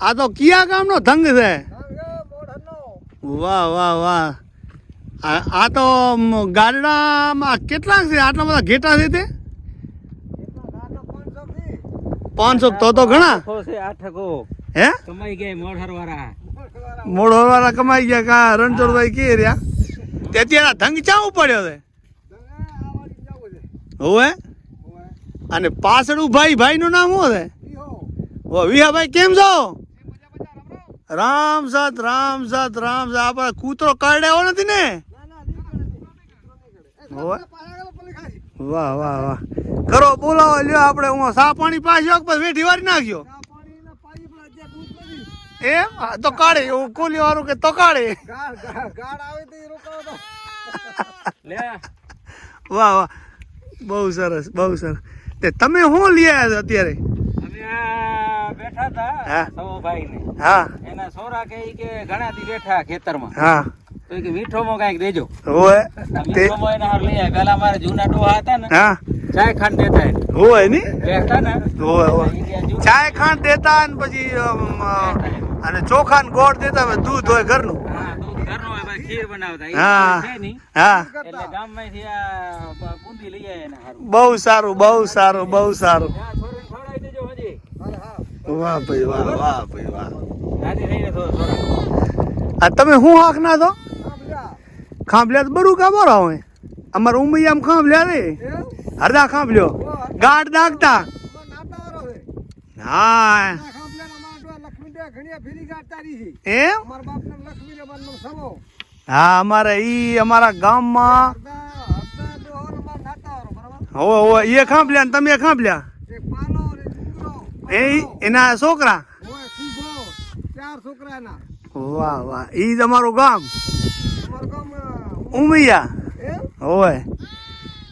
આ તો કિયા ગામનો ધંગ છે? વાહ વાહ વાહ. આ તો ગાડડામાં કેટલા છે? આટલા બધા ઘેટા છે તે? પાંચસો તો તો ઘણા. આઠકો છે આઠકો. હે? કમાઈ ગયા મોઢર વાળા મોડો વાળા કમાઈ ગયા કા? રણછોડભાઈ કે રહ્યા? તે અત્યારે આ ધંગ ચાવું પડ્યો છે? હોવે? અને પાછળ ભાઈ ભાઈ નું નામ શું છે? ઓ વિહાભાઈ કેમ છો? રામ રામસાદ રામ સત રામ સત. આપણે કૂતરો કરડ્યો નથી ને? વાહ વાહ વાહ. કરો, બોલાવો, લ્યો આપણે હું સા પાણી પાછો પછી વેઠી વારી નાખ્યો? એમ? તો કાઢે, એવું કોલી વાળું કે તો કાઢે. વાહ વાહ. બહુ સરસ બહુ સરસ. તે તમે શું લઈ આવ્યા છો અત્યારે? બેઠા. હતા સૌ ભાઈ ને હા. એના સોરા કે કે ઘણા થી બેઠા ખેતરમાં. હા. તો કે મીઠોમાં કાંઈક દેજો. હોય. મીઠોમાં એના હાર લઈ. પેલા અમારા જૂના ડોહા હતા ને હા. ચાય ખાંડ દેતા હોય ને? બેઠા ને. હોય હોય. ચાય ખાંડ દેતા ને પછી અને ચોખા ને ગોળ દેતા દૂધ હોય ઘરનું. ઘરનું હોય, ખીર બનાવતા. હા. હા. એટલે ગામમાંથી આ બુંદી લઈ બહુ સારું બહુ સારું બહુ સારું ત્યાં છોરીને ખવડાવી દેજો હજી. વાહ ભાઈ વાહ વાહ ભાઈ વાહ. આ તમે શું હાક ના તો? ખાંભલ્યા તો બરું કા બોરા હોય અમારે ઉમૈયામ ખાંભલ્યા રે હરદા ખાંભલ્યો ગાઢ દાગતા. હા એમ? હા અમારે ઈ અમારા ગામમાં હોવે હોવે એ ખાંભલ્યા ને તમે ખાંભલ્યા? એ એના છોકરા? ચાર છોકરા એના વાહ વાહ. ઈ તમારું ગામ. ઉમિયા. હોય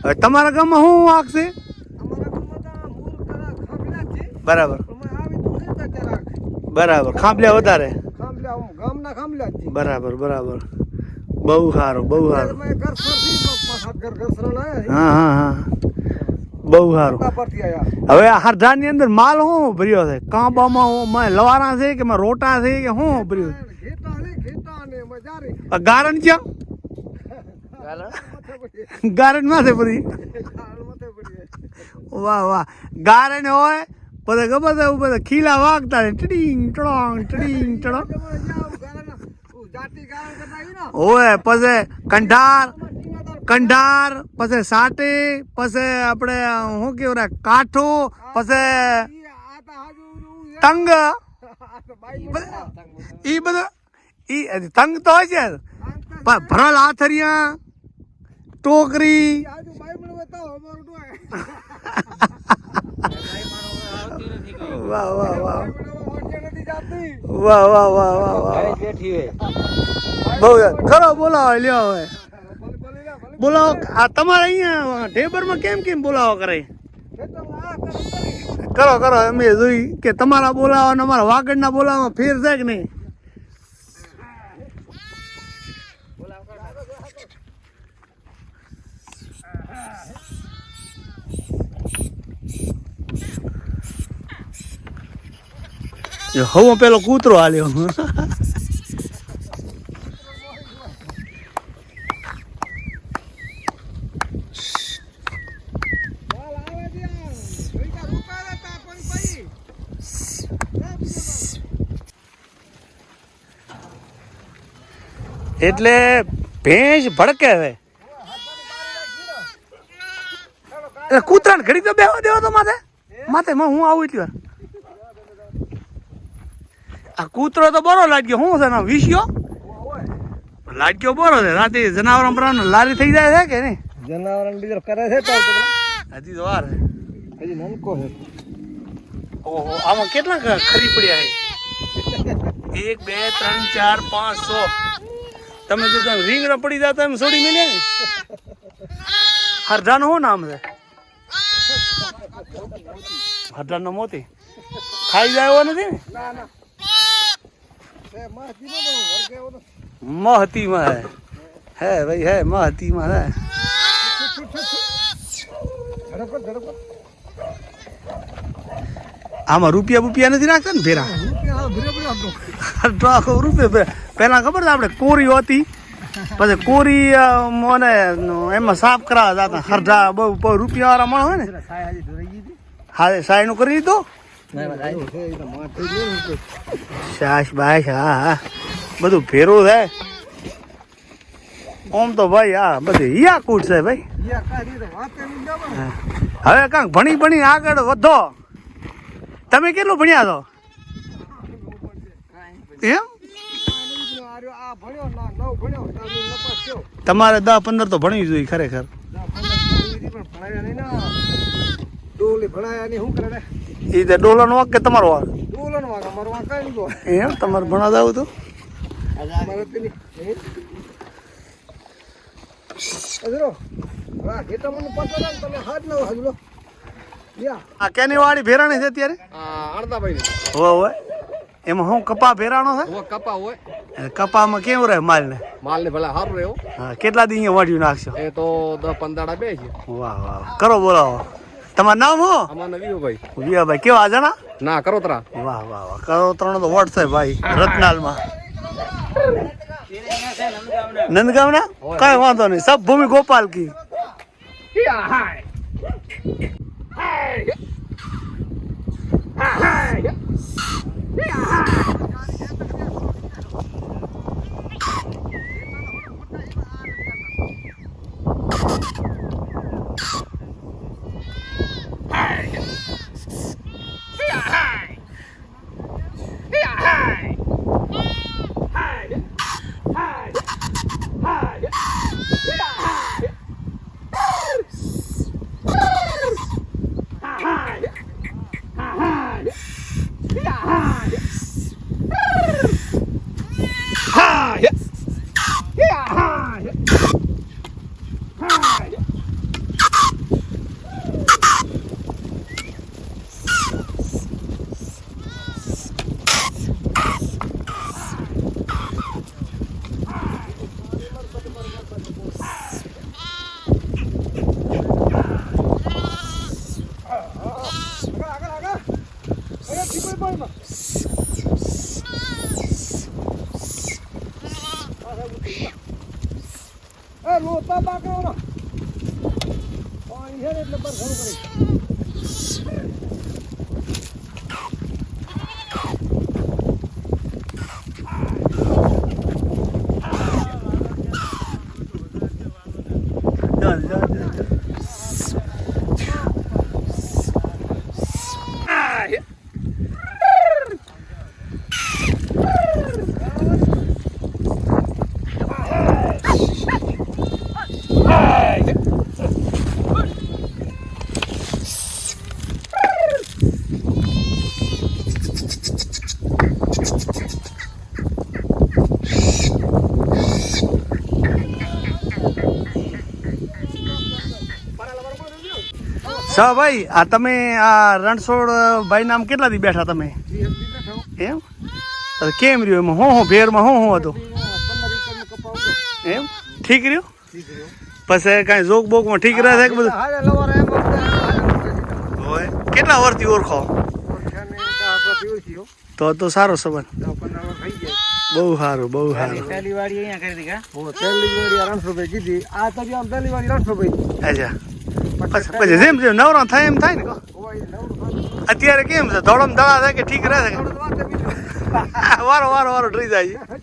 હવે તમારા ગામમાં શું વાગશે બરાબર. બરાબર. ખાંભલ્યા વધારે. બરાબર બરાબર. બહુ સારું બહુ સારું. હા હા હા. બહુ સારું. છે પરથી આયા. હવે આ હરધાની અંદર માલ શું ભર્યો છે? કાંબામાં હું માં લવારા છે કે માં રોટા છે કે શું ભર્યું ઘેટા ને ઘેટા ને મજારી છે ગારણ ક્યાં? માથે પડી ગારણ માથે બધી ગાળ માથે પડી વાહ વાહ. ગારણ હોય પછી ખબર છે ઉપર ખીલા વાગતા રહે ટડીંગ ટડોંગ ટડીંગ ટડોંગ. જાતિ ગાળ કરતા આવી ને. હોય પછી કંઠાર કંઠાર પછી સાટે પછી આપણે શું કેવું કાઠો કાઠું પછી. તંગ ઈ બધા ઈ તંગ તો હોય છે પણ ભરલ આથરિયા ટોકરી. વાહ વાહ વાહ. વાહ વાહ વાહ વાહ વાહ બહુ ખરો બોલાવો લ્યો હવે. બોલાવો. આ તમારે અહીંયા ઢેબરમાં કેમ કેમ બોલાવો કરે? કરો કરો, અમે જોઈ કે તમારા બોલાવા અમારા વાગડના બોલાવવામાં ફેર છે કે નહીં? હવે પેલો કૂતરો હાલ્યો હાલ આવે ત્યાં. ભઈકા રૂપાયા તા પણ પઈ. લે બીજો ભાઈ. એટલે ભેંસ ભડકે હવે. એટલે કૂતરાને ઘડી તો બેહવા દેવો તો માથે. માથે માં હું આવું એટલી વાર? આ કૂતરો તો બરો લાગ્યો. શું છે એનો વિષ્યો લાગ્યો બરો છે. રાતે જનાવર પ્રાણ લારી થઈ જાય છે કે નહીં? જનાવર બીજો કરે છે તો હજી તો વાર હજી નનકો છે. ઓહો આમાં કેટલા ખરી પડ્યા છે? એક બે ત્રણ ચાર પાંચ છ તમે જો તમે પડી જતા એમ છોડી મિલે ને હરધાનું શું નામ છે હરધાનનો મોતી ખાઈ જાય એવો નથી ને નથી. મહતીમાં હે હે ભાઈ, હે મહતીમાં હે ઝડપ ઝડપ. આમાં રૂપિયા બુપિયા નથી રાખતા ને ભેરા? રૂપિયા આખો રૂપિયા પહેલા ખબર આપણે કોરી હતી? પછી કોરી મને એમાં સાફ કરાવવા જતા હરઢા બહુ બહુ રૂપિયા વાળા મળે હોય ને. હા સાઈ નું કરી દીધું. શાશ બાશ હા હા. બધું ભેરું થાય ઓમ તો ભાઈ આ બધી હિયા કૂટ છે ભાઈ. હવે કાંક ભણી ભણી આગળ વધો. તમે કેટલું ભણ્યા છો એમ ના. તમારે દસ પંદર તો ભણવી જોઈએ ખરેખર ભણી ના એ તો ડોલરનો વાક કે તમારો વાક ડોલાનો વાક અમારો વાંક કઈ. એમ તમારે ભણાવતા આવું તો? હજરો, હા, ઘેટા મને ને તમે હાથ ન હજરો. યા. આ કેની વાળી ભેરાણી છે અત્યારે? આ અણદાભાઈ ની. હોય એમાં હું કપા ભેરાણો છે? કપા હોય. કપામાં કેવું રહે માલને? માલ ને ભલા સારું રહ્યો હા. કેટલા દી અહીંયા વાઢ્યું નાખશો? એ તો દસ પંદાડા બે છે. વાહ વાહ કરો બોલાવો. તમારું નામ હો? અમારું વિયોભાઈ વિયોભાઈ કેવા જણા? ના કરોતરા. વાહ વાહ વાહ. કરોતરાનો તો વોટ છે ભાઈ રત્નાલમાં. નંદગામના? કઈ વાંધો નહીં. સબ ભૂમિ ગોપાલ કી આગળ, Mm-hmm. ને એટલે પર ઘણું કરી. સા ભાઈ આ તમે આ રણછોડ ભાઈ નામ કેટલા દી બેઠા તમે એમ કેમ રહ્યું એમાં હું હું ભેરમાં હું હું હતું. એમ ઠીક રહ્યું. પછી કાંઈ જોક બોકમાં ઠીક રહે છે કે બધું. હોય કેટલા વર્ષથી ઓળખો તો. તો તો સારો સંબંધ. બહુ સારું બહુ સારું પહેલી વાડી અહીંયા કરી હતી કા પહેલી વાળી રણછોડભાઈ કીધી. આ તો પહેલી વાળી રણછોડભાઈ. અચ્છા પછી પછી જેમ જેમ નવરા થાય એમ થાય ને. અત્યારે કેમ છે? ધોળમ ધડા થાય કે ઠીક રહે વારો વારો વારો ડરી જાય છે.